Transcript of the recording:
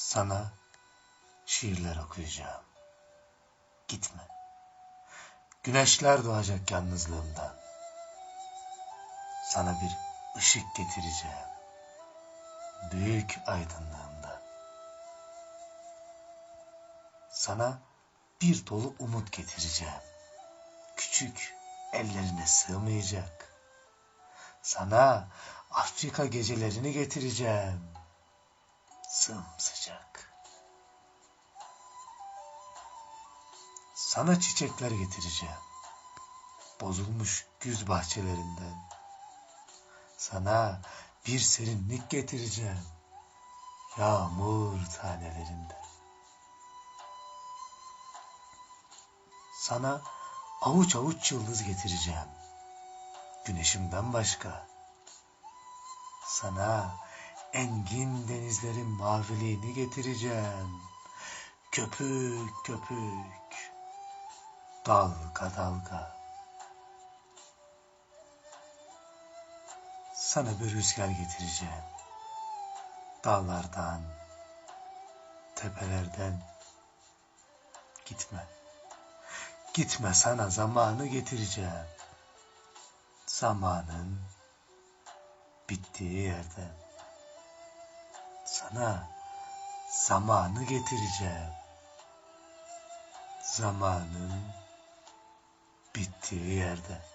Sana şiirler okuyacağım. Gitme. Güneşler doğacak yalnızlığımdan. Sana bir ışık getireceğim. Büyük aydınlığında. Sana bir dolu umut getireceğim. Küçük, ellerine sığmayacak. Sana Afrika gecelerini getireceğim. Sımsıcak. Sana çiçekler getireceğim. Bozulmuş güz bahçelerinden. Sana bir serinlik getireceğim. Yağmur tanelerinden. Sana avuç avuç yıldız getireceğim. Güneşimden başka. Sana engin denizlerin maviliğini getireceğim. Köpük köpük, dalga dalga. Sana bir rüzgar getireceğim. Dağlardan, tepelerden. Gitme. Gitme sana zamanı getireceğim. Zamanın bittiği yerden. Sana zamanı getireceğim. Zamanın bittiği yerde.